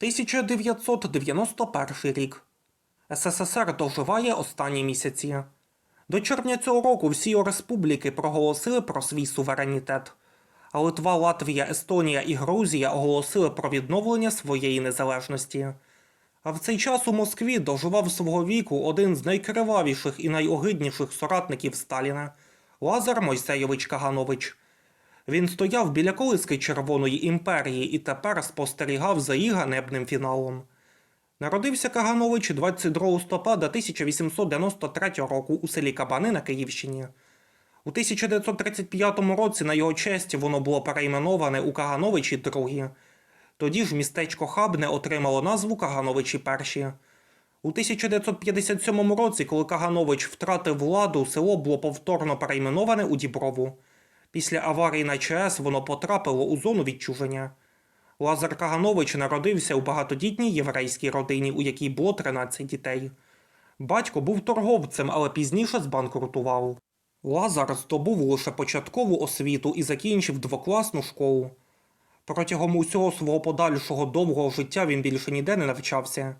1991 рік. СССР доживає останні місяці. До червня цього року всі республіки проголосили про свій суверенітет. А Литва, Латвія, Естонія і Грузія оголосили про відновлення своєї незалежності. А в цей час у Москві доживав свого віку один з найкривавіших і найогидніших соратників Сталіна Лазар Мойсейович Каганович. Він стояв біля колиски Червоної імперії і тепер спостерігав за її ганебним фіналом. Народився Каганович 22 листопада 1893 року у селі Кабани на Київщині. У 1935 році на його честь воно було перейменоване у Кагановичі II. Тоді ж містечко Хабне отримало назву Кагановичі І. У 1957 році, коли Каганович втратив владу, село було повторно перейменоване у Діброву. Після аварії на ЧАЕС воно потрапило у зону відчуження. Лазар Каганович народився у багатодітній єврейській родині, у якій було 13 дітей. Батько був торговцем, але пізніше збанкрутував. Лазар здобув лише початкову освіту і закінчив двокласну школу. Протягом усього свого подальшого довгого життя він більше ніде не навчався.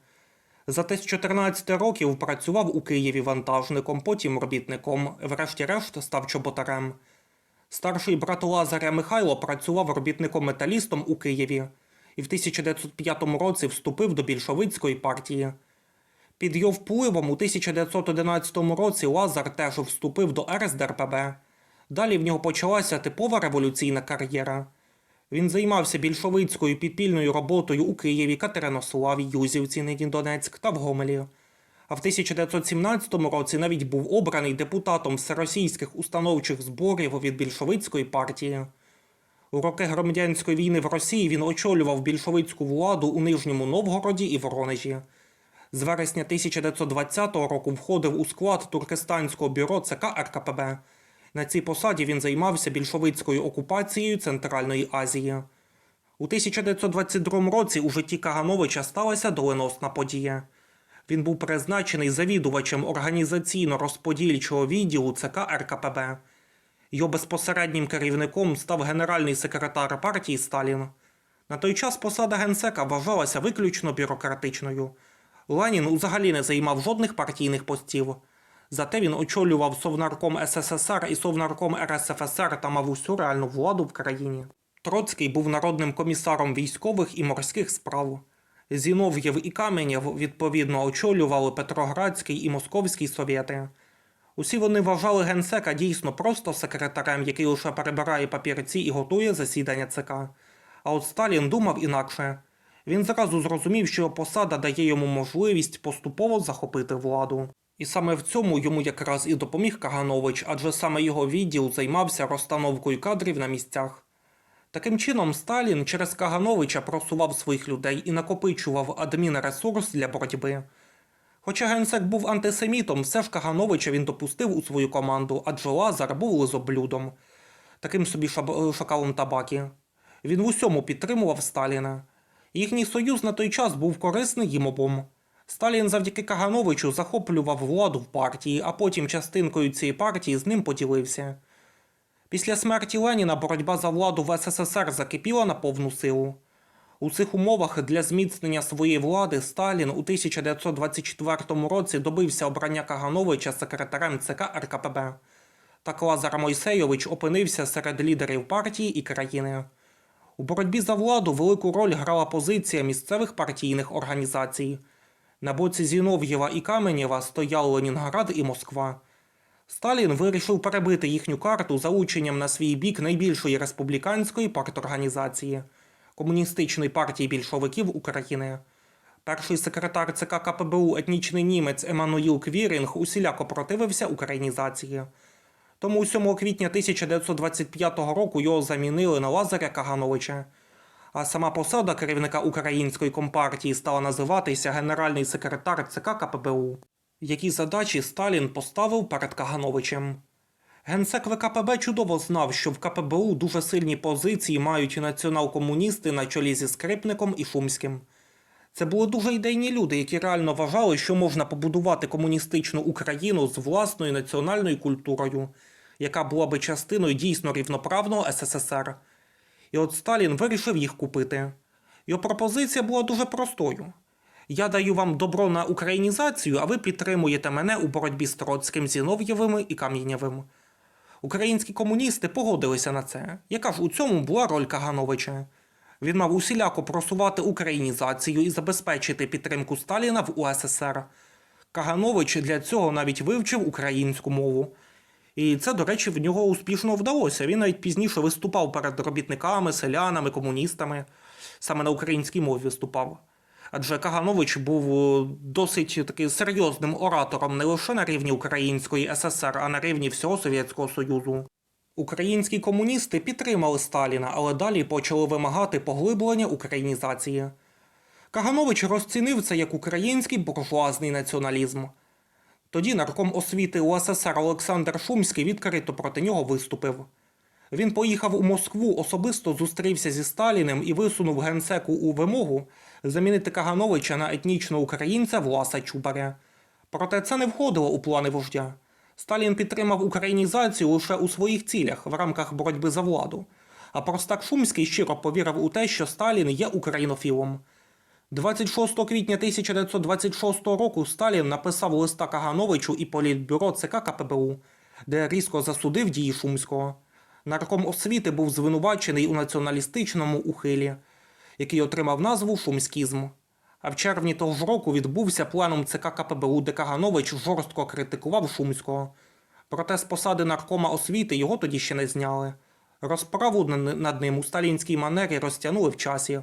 Зате з 14 років працював у Києві вантажником, потім робітником, врешті-решт став чоботарем. Старший брат Лазаря Михайло працював робітником-металістом у Києві і в 1905 році вступив до більшовицької партії. Під його впливом у 1911 році Лазар теж вступив до РСДРПБ. Далі в нього почалася типова революційна кар'єра. Він займався більшовицькою підпільною роботою у Києві, Катеринославі, Юзівці, нині Донецьк та в Гомелі. А в 1917 році навіть був обраний депутатом всеросійських установчих зборів від більшовицької партії. У роки громадянської війни в Росії він очолював більшовицьку владу у Нижньому Новгороді і Воронежі. З вересня 1920 року входив у склад Туркестанського бюро ЦК РКПБ. На цій посаді він займався більшовицькою окупацією Центральної Азії. У 1922 році у житті Кагановича сталася доленосна подія. Він був призначений завідувачем організаційно-розподільчого відділу ЦК РКПБ. Його безпосереднім керівником став генеральний секретар партії Сталін. На той час посада генсека вважалася виключно бюрократичною. Ленін взагалі не займав жодних партійних постів. Зате він очолював Совнарком СССР і Совнарком РСФСР та мав усю реальну владу в країні. Троцький був народним комісаром військових і морських справ. Зінов'єв і Каменєв відповідно очолювали Петроградський і Московський совєти. Усі вони вважали генсека дійсно просто секретарем, який лише перебирає папірці і готує засідання ЦК. А от Сталін думав інакше. Він зразу зрозумів, що посада дає йому можливість поступово захопити владу. І саме в цьому йому якраз і допоміг Каганович, адже саме його відділ займався розстановкою кадрів на місцях. Таким чином, Сталін через Кагановича просував своїх людей і накопичував адмінресурс для боротьби. Хоча генсек був антисемітом, все ж Кагановича він допустив у свою команду, адже Лазар був лизоблюдом, таким собі шакалом табаки. Він в усьому підтримував Сталіна. Їхній союз на той час був корисний їм обом. Сталін завдяки Кагановичу захоплював владу в партії, а потім частинкою цієї партії з ним поділився. Після смерті Леніна боротьба за владу в СССР закипіла на повну силу. У цих умовах для зміцнення своєї влади Сталін у 1924 році добився обрання Кагановича секретарем ЦК РКПБ. Так Лазар Мойсейович опинився серед лідерів партії і країни. У боротьбі за владу велику роль грала позиція місцевих партійних організацій. На боці Зінов'єва і Каменєва стояли Ленінград і Москва. Сталін вирішив перебити їхню карту залученням на свій бік найбільшої республіканської парторганізації Комуністичної партії більшовиків України. Перший секретар ЦК КПБУ етнічний німець Еммануїл Квірінг усіляко противився українізації. Тому 7 квітня 1925 року його замінили на Лазаря Кагановича. А сама посада керівника української компартії стала називатися генеральний секретар ЦК КПБУ. Які задачі Сталін поставив перед Кагановичем? Генсек ВКПБ чудово знав, що в КПБУ дуже сильні позиції мають націонал-комуністи на чолі зі Скрипником і Шумським. Це були дуже ідейні люди, які реально вважали, що можна побудувати комуністичну Україну з власною національною культурою, яка була би частиною дійсно рівноправного СССР. І от Сталін вирішив їх купити. Його пропозиція була дуже простою. Я даю вам добро на українізацію, а ви підтримуєте мене у боротьбі з Троцьким, Зінов'євим і Кам'янєвим. Українські комуністи погодилися на це. Яка ж у цьому була роль Кагановича? Він мав усіляко просувати українізацію і забезпечити підтримку Сталіна в УССР. Каганович для цього навіть вивчив українську мову. І це, до речі, в нього успішно вдалося. Він навіть пізніше виступав перед робітниками, селянами, комуністами. Саме на українській мові виступав. Адже Каганович був е, досить таки серйозним оратором не лише на рівні Української ССР, а на рівні всього Совєтського Союзу. Українські комуністи підтримали Сталіна, але далі почали вимагати поглиблення українізації. Каганович розцінив це як український буржуазний націоналізм. Тоді нарком освіти УССР Олександр Шумський відкрито проти нього виступив. Він поїхав у Москву, особисто зустрівся зі Сталіним і висунув генсеку у вимогу замінити Кагановича на етнічного українця Власа Чубаря. Проте це не входило у плани вождя. Сталін підтримав українізацію лише у своїх цілях в рамках боротьби за владу. А простак Шумський щиро повірив у те, що Сталін є українофілом. 26 квітня 1926 року Сталін написав листа Кагановичу і політбюро ЦК КПБУ, де різко засудив дії Шумського. Нарком освіти був звинувачений у націоналістичному ухилі, який отримав назву Шумськізм. А в червні того ж року відбувся пленум ЦК КПБУ, де Каганович жорстко критикував Шумського. Проте з посади наркома освіти його тоді ще не зняли. Розправу над ним у сталінській манері розтягнули в часі.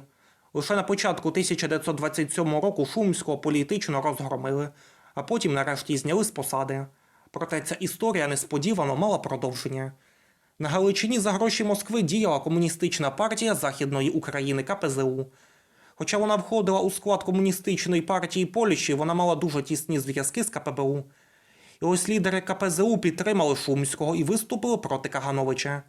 Лише на початку 1927 року Шумського політично розгромили, а потім нарешті зняли з посади. Проте ця історія несподівано мала продовження. На Галичині за гроші Москви діяла комуністична партія Західної України КПЗУ. Хоча вона входила у склад комуністичної партії Польщі, вона мала дуже тісні зв'язки з КПБУ. І ось лідери КПЗУ підтримали Шумського і виступили проти Кагановича.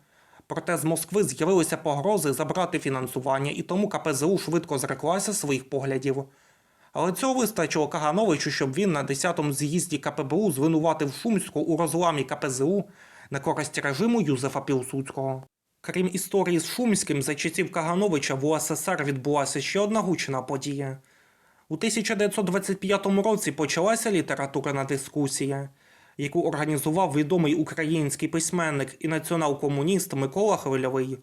Проте з Москви з'явилися погрози забрати фінансування, і тому КПЗУ швидко зреклася своїх поглядів. Але цього вистачило Кагановичу, щоб він на 10-му з'їзді КПБУ звинуватив Шумського у розламі КПЗУ на користь режиму Юзефа Пілсудського. Крім історії з Шумським, за часів Кагановича в УССР відбулася ще одна гучна подія. У 1925 році почалася літературна дискусія, яку організував відомий український письменник і націонал-комуніст Микола Хвильовий.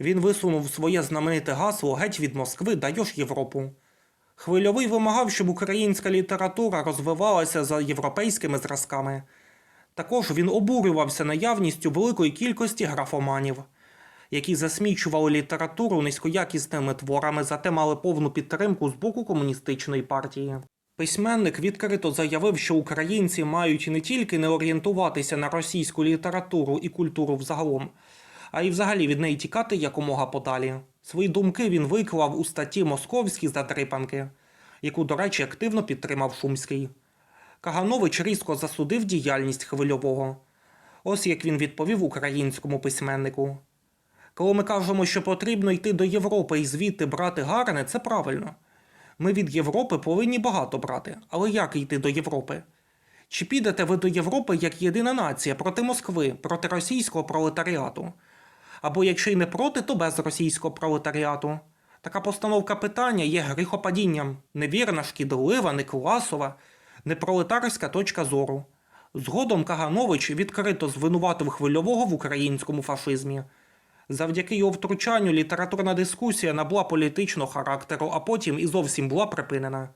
Він висунув своє знамените гасло Геть від Москви даєш Європу. Хвильовий вимагав, щоб українська література розвивалася за європейськими зразками. Також він обурювався наявністю великої кількості графоманів, які засмічували літературу низькоякісними творами, зате мали повну підтримку з боку комуністичної партії. Письменник відкрито заявив, що українці мають не тільки не орієнтуватися на російську літературу і культуру взагалом, а й взагалі від неї тікати якомога подалі. Свої думки він виклав у статті Московські задрипанки, яку, до речі, активно підтримав Шумський. Каганович різко засудив діяльність хвильового. Ось як він відповів українському письменнику. Коли ми кажемо, що потрібно йти до Європи і звідти брати гарне, це правильно. Ми від Європи повинні багато брати. Але як йти до Європи? Чи підете ви до Європи як єдина нація проти Москви, проти російського пролетаріату? Або якщо й не проти, то без російського пролетаріату? Така постановка питання є гріхопадінням, невірна, шкідлива, некласова, непролетарська точка зору. Згодом Каганович відкрито звинуватив хвильового в українському фашизмі. Завдяки його втручанню літературна дискусія набула політичного характеру, а потім і зовсім була припинена.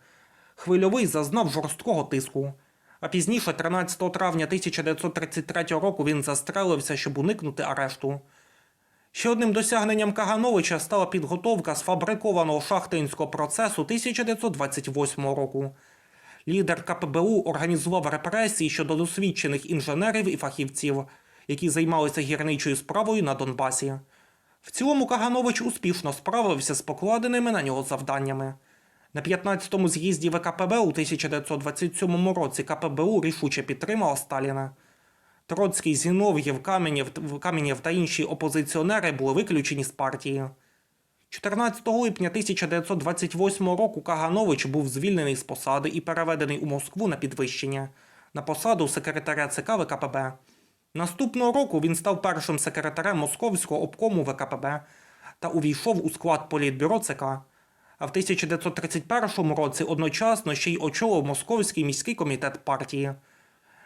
Хвильовий зазнав жорсткого тиску. А пізніше, 13 травня 1933 року, він застрелився, щоб уникнути арешту. Ще одним досягненням Кагановича стала підготовка сфабрикованого шахтинського процесу 1928 року. Лідер КПБУ організував репресії щодо досвідчених інженерів і фахівців, які займалися гірничою справою на Донбасі. В цілому Каганович успішно справився з покладеними на нього завданнями. На 15-му з'їзді ВКПБ у 1927 році КПБУ рішуче підтримала Сталіна. Троцький, Зінов'єв, Каменєв, та інші опозиціонери були виключені з партії. 14 липня 1928 року Каганович був звільнений з посади і переведений у Москву на підвищення на посаду секретаря ЦК ВКПБ. Наступного року він став першим секретарем Московського обкому ВКПБ та увійшов у склад політбюро ЦК. а в 1931 році одночасно ще й очолив Московський міський комітет партії.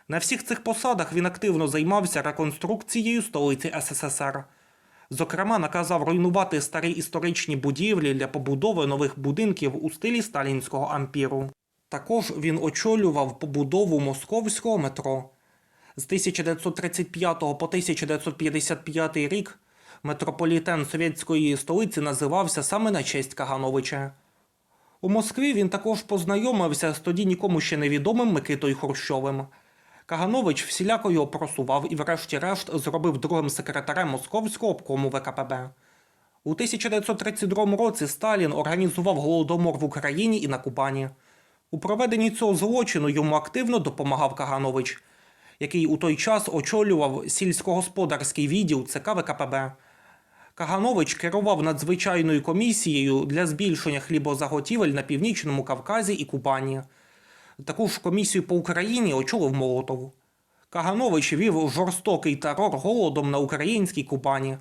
На всіх цих посадах він активно займався реконструкцією столиці СССР. Зокрема, наказав руйнувати старі історичні будівлі для побудови нових будинків у стилі сталінського ампіру. Також він очолював побудову московського метро. З 1935 по 1955 рік метрополітен совєтської столиці називався саме на честь Кагановича. У Москві він також познайомився з тоді нікому ще невідомим Микитою Хрущовим. Каганович всіляко його просував і, врешті-решт, зробив другим секретарем Московського обкому ВКПБ. У 1932 році Сталін організував голодомор в Україні і на Кубані. У проведенні цього злочину йому активно допомагав Каганович, який у той час очолював сільськогосподарський відділ ЦК ВКПБ. Каганович керував надзвичайною комісією для збільшення хлібозаготівель на північному Кавказі і Кубані. Таку ж комісію по Україні очолив Молотов. Каганович вів жорстокий терор голодом на українській Кубані.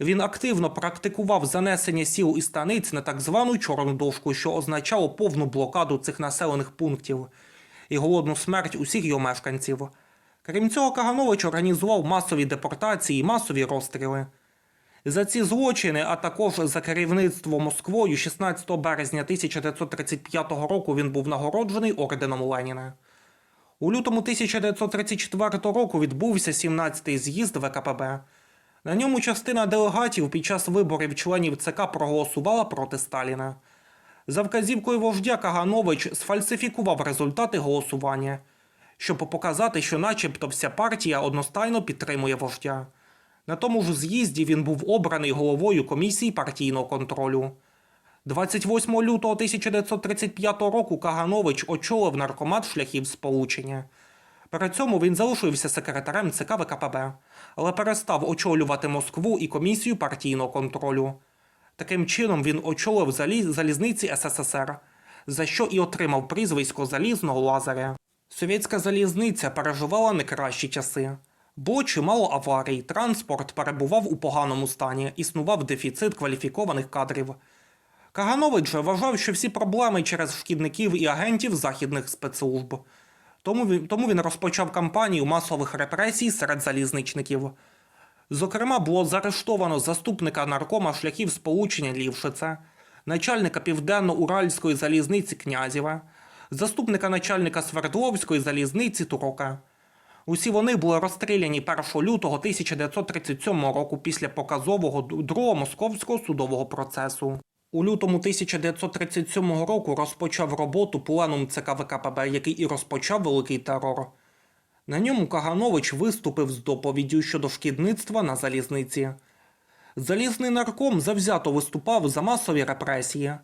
Він активно практикував занесення сіл і станиць на так звану чорну дошку, що означало повну блокаду цих населених пунктів і голодну смерть усіх його мешканців. Крім цього, Каганович організував масові депортації і масові розстріли. За ці злочини, а також за керівництво Москвою 16 березня 1935 року він був нагороджений орденом Леніна. У лютому 1934 року відбувся 17-й з'їзд ВКПБ. На ньому частина делегатів під час виборів членів ЦК проголосувала проти Сталіна. За вказівкою вождя Каганович сфальсифікував результати голосування, щоб показати, що начебто вся партія одностайно підтримує вождя. На тому ж з'їзді він був обраний головою комісії партійного контролю. 28 лютого 1935 року Каганович очолив наркомат шляхів сполучення. При цьому він залишився секретарем ЦК ВКПБ, але перестав очолювати Москву і комісію партійного контролю. Таким чином він очолив залі- залізниці СССР, за що і отримав прізвисько залізного лазаря. Совєтська залізниця переживала не кращі часи. Було чимало аварій, транспорт перебував у поганому стані, існував дефіцит кваліфікованих кадрів. Каганович же вважав, що всі проблеми через шкідників і агентів західних спецслужб. Тому він, тому він розпочав кампанію масових репресій серед залізничників. Зокрема, було заарештовано заступника наркома шляхів сполучення Лівшице, начальника Південно-Уральської залізниці Князєва, заступника начальника Свердловської залізниці Турока. Усі вони були розстріляні 1 лютого 1937 року після показового другого московського судового процесу. У лютому 1937 року розпочав роботу пленум ЦК ВКПБ, який і розпочав великий терор. На ньому Каганович виступив з доповіддю щодо шкідництва на залізниці. Залізний нарком завзято виступав за масові репресії.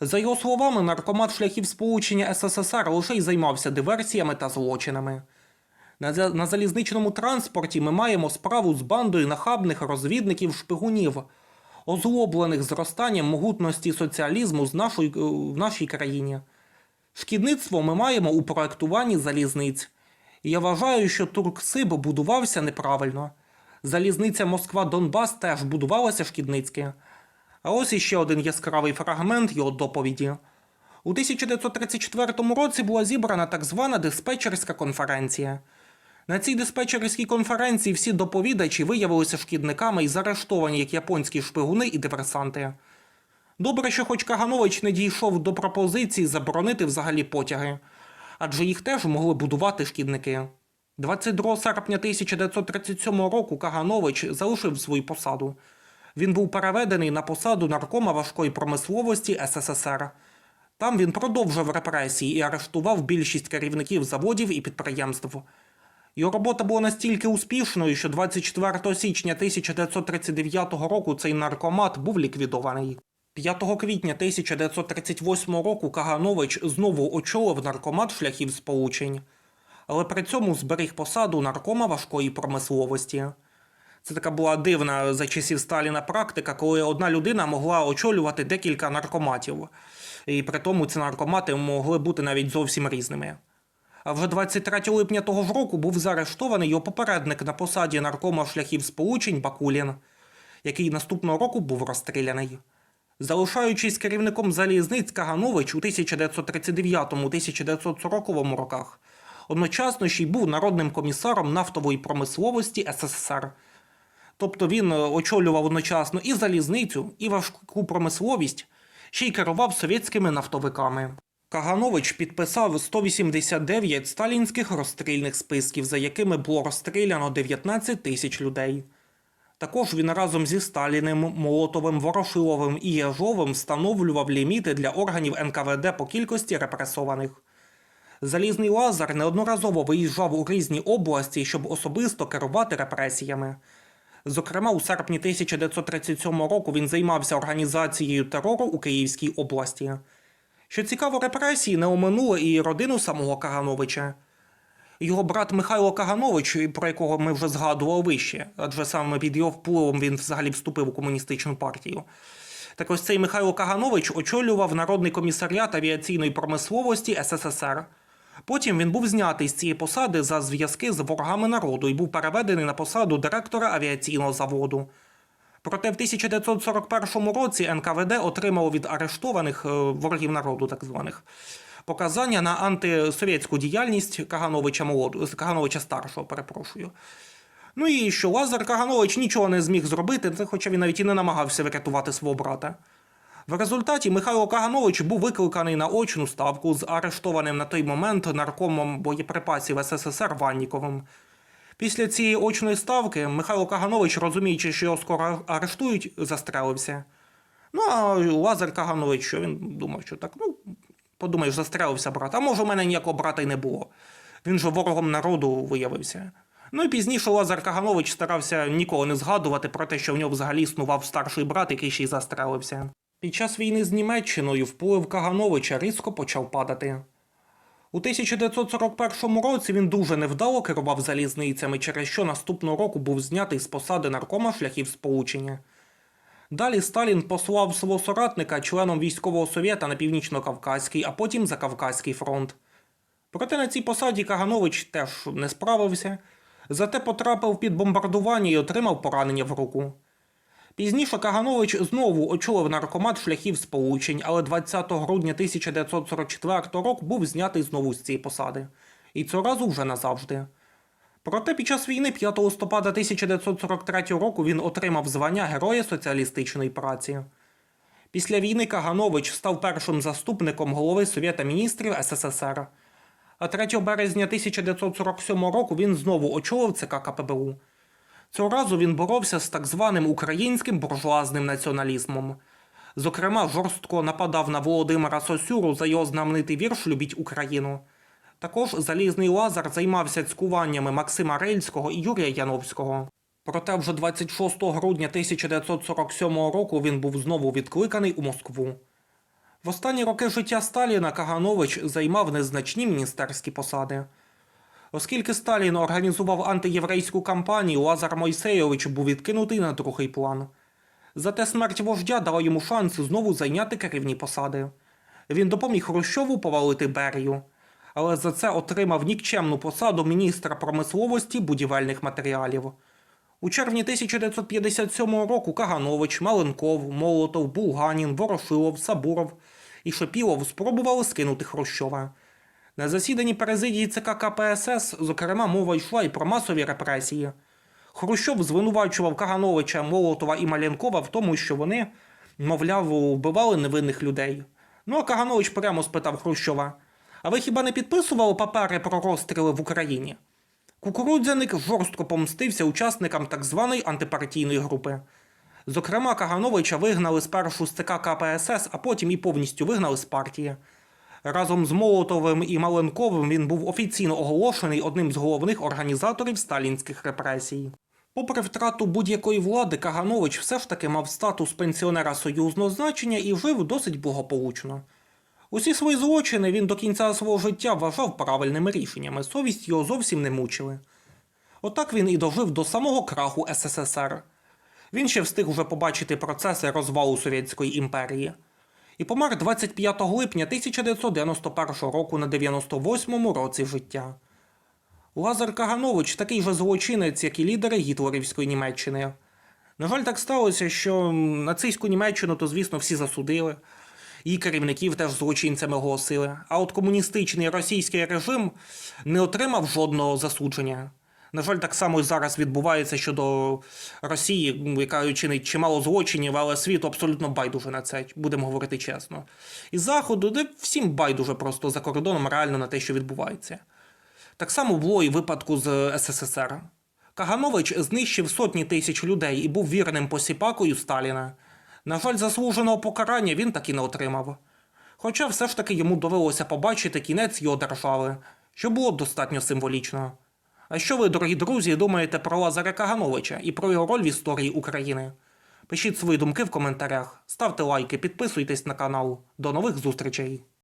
За його словами, наркомат шляхів сполучення СССР лише й займався диверсіями та злочинами. На, залізничному транспорті ми маємо справу з бандою нахабних розвідників-шпигунів, озлоблених зростанням могутності соціалізму з нашої, е, в нашій країні. Шкідництво ми маємо у проектуванні залізниць. І я вважаю, що Турксиб будувався неправильно. Залізниця Москва-Донбас теж будувалася шкідницьки. А ось іще один яскравий фрагмент його доповіді. У 1934 році була зібрана так звана диспетчерська конференція. На цій диспетчерській конференції всі доповідачі виявилися шкідниками і заарештовані як японські шпигуни і диверсанти. Добре, що хоч Каганович не дійшов до пропозиції заборонити взагалі потяги, адже їх теж могли будувати шкідники. 22 серпня 1937 року Каганович залишив свою посаду. Він був переведений на посаду наркома важкої промисловості СССР. Там він продовжив репресії і арештував більшість керівників заводів і підприємств. Його робота була настільки успішною, що 24 січня 1939 року цей наркомат був ліквідований. 5 квітня 1938 року Каганович знову очолив наркомат шляхів сполучень, але при цьому зберіг посаду наркома важкої промисловості. Це така була дивна за часів Сталіна практика, коли одна людина могла очолювати декілька наркоматів. І при тому ці наркомати могли бути навіть зовсім різними. А вже 23 липня того ж року був заарештований його попередник на посаді наркома шляхів сполучень Бакулін, який наступного року був розстріляний. Залишаючись керівником залізниць Каганович у 1939-1940 роках, одночасно ще й був народним комісаром нафтової промисловості СССР. Тобто він е, очолював одночасно і залізницю, і важку промисловість, ще й керував совєтськими нафтовиками. Каганович підписав 189 сталінських розстрільних списків, за якими було розстріляно 19 тисяч людей. Також він разом зі Сталіним, Молотовим, Ворошиловим і Єжовим встановлював ліміти для органів НКВД по кількості репресованих. Залізний Лазар неодноразово виїжджав у різні області, щоб особисто керувати репресіями. Зокрема, у серпні 1937 року він займався організацією терору у Київській області. Що цікаво, репресії не оминули і родину самого Кагановича. Його брат Михайло Каганович, про якого ми вже згадували вище, адже саме під його впливом він взагалі вступив у комуністичну партію. Так ось цей Михайло Каганович очолював Народний комісаріат авіаційної промисловості СССР. Потім він був знятий з цієї посади за зв'язки з ворогами народу і був переведений на посаду директора авіаційного заводу. Проте в 1941 році НКВД отримало від арештованих е, ворогів народу, так званих, показання на антисовєтську діяльність Кагановича молоду, Кагановича старшого, перепрошую. Ну і що Лазар Каганович нічого не зміг зробити, хоча він навіть і не намагався врятувати свого брата. В результаті Михайло Каганович був викликаний на очну ставку з арештованим на той момент наркомом боєприпасів СССР Ванніковим. Після цієї очної ставки Михайло Каганович, розуміючи, що його скоро арештують, застрелився. Ну, а Лазар Каганович, що він думав, що так, ну, подумаєш, застрелився брат. А може, у мене ніякого брата й не було. Він же ворогом народу виявився. Ну і пізніше Лазар Каганович старався ніколи не згадувати про те, що в нього взагалі існував старший брат, який ще й застрелився. Під час війни з Німеччиною вплив Кагановича різко почав падати. У 1941 році він дуже невдало керував залізницями, через що наступного року був знятий з посади наркома шляхів сполучення. Далі Сталін послав свого соратника членом військового совєта на північно-кавказький, а потім за Кавказький фронт. Проте на цій посаді Каганович теж не справився, зате потрапив під бомбардування і отримав поранення в руку. Пізніше Каганович знову очолив наркомат шляхів сполучень, але 20 грудня 1944 року був знятий знову з цієї посади. І цього разу вже назавжди. Проте під час війни 5 листопада 1943 року він отримав звання Героя соціалістичної праці. Після війни Каганович став першим заступником голови Совєта міністрів СССР. А 3 березня 1947 року він знову очолив ЦК КПБУ. Цього разу він боровся з так званим українським буржуазним націоналізмом. Зокрема, жорстко нападав на Володимира Сосюру за його знаменитий вірш Любіть Україну. Також залізний лазар займався цькуваннями Максима Рильського і Юрія Яновського. Проте вже 26 грудня 1947 року він був знову відкликаний у Москву. В останні роки життя Сталіна Каганович займав незначні міністерські посади. Оскільки Сталін організував антиєврейську кампанію, Лазар Мойсейович був відкинутий на другий план. Зате смерть вождя дала йому шанс знову зайняти керівні посади. Він допоміг Хрущову повалити Берію, але за це отримав нікчемну посаду міністра промисловості будівельних матеріалів. У червні 1957 року Каганович, Маленков, Молотов, Булганін, Ворошилов, Сабуров і Шепілов спробували скинути Хрущова. На засіданні президії ЦК КПСС, зокрема, мова йшла і про масові репресії. Хрущов звинувачував Кагановича, Молотова і Маленкова в тому, що вони, мовляв, вбивали невинних людей. Ну а Каганович прямо спитав Хрущова: А ви хіба не підписували папери про розстріли в Україні? Кукурудзяник жорстко помстився учасникам так званої антипартійної групи. Зокрема, Кагановича вигнали спершу з ЦК КПСС, а потім і повністю вигнали з партії. Разом з Молотовим і Маленковим він був офіційно оголошений одним з головних організаторів сталінських репресій. Попри втрату будь-якої влади, Каганович все ж таки мав статус пенсіонера союзного значення і жив досить благополучно. Усі свої злочини він до кінця свого життя вважав правильними рішеннями, совість його зовсім не мучили. Отак він і дожив до самого краху СССР. Він ще встиг уже побачити процеси розвалу Совєтської імперії. І помер 25 липня 1991 року на 98-му році життя. Лазар Каганович такий же злочинець, як і лідери гітлерівської Німеччини. На жаль, так сталося, що нацистську Німеччину, то, звісно, всі засудили. Її керівників теж злочинцями оголосили. А от комуністичний російський режим не отримав жодного засудження. На жаль, так само і зараз відбувається щодо Росії, яка чинить чимало злочинів, але світу абсолютно байдуже на це, будемо говорити чесно. І Заходу, де всім байдуже просто за кордоном реально на те, що відбувається. Так само було і випадку з СССР. Каганович знищив сотні тисяч людей і був вірним посіпакою Сталіна. На жаль, заслуженого покарання він так і не отримав. Хоча все ж таки йому довелося побачити кінець його держави, що було достатньо символічно. А що ви, дорогі друзі, думаєте про Лазаря Кагановича і про його роль в історії України? Пишіть свої думки в коментарях, ставте лайки, підписуйтесь на канал. До нових зустрічей!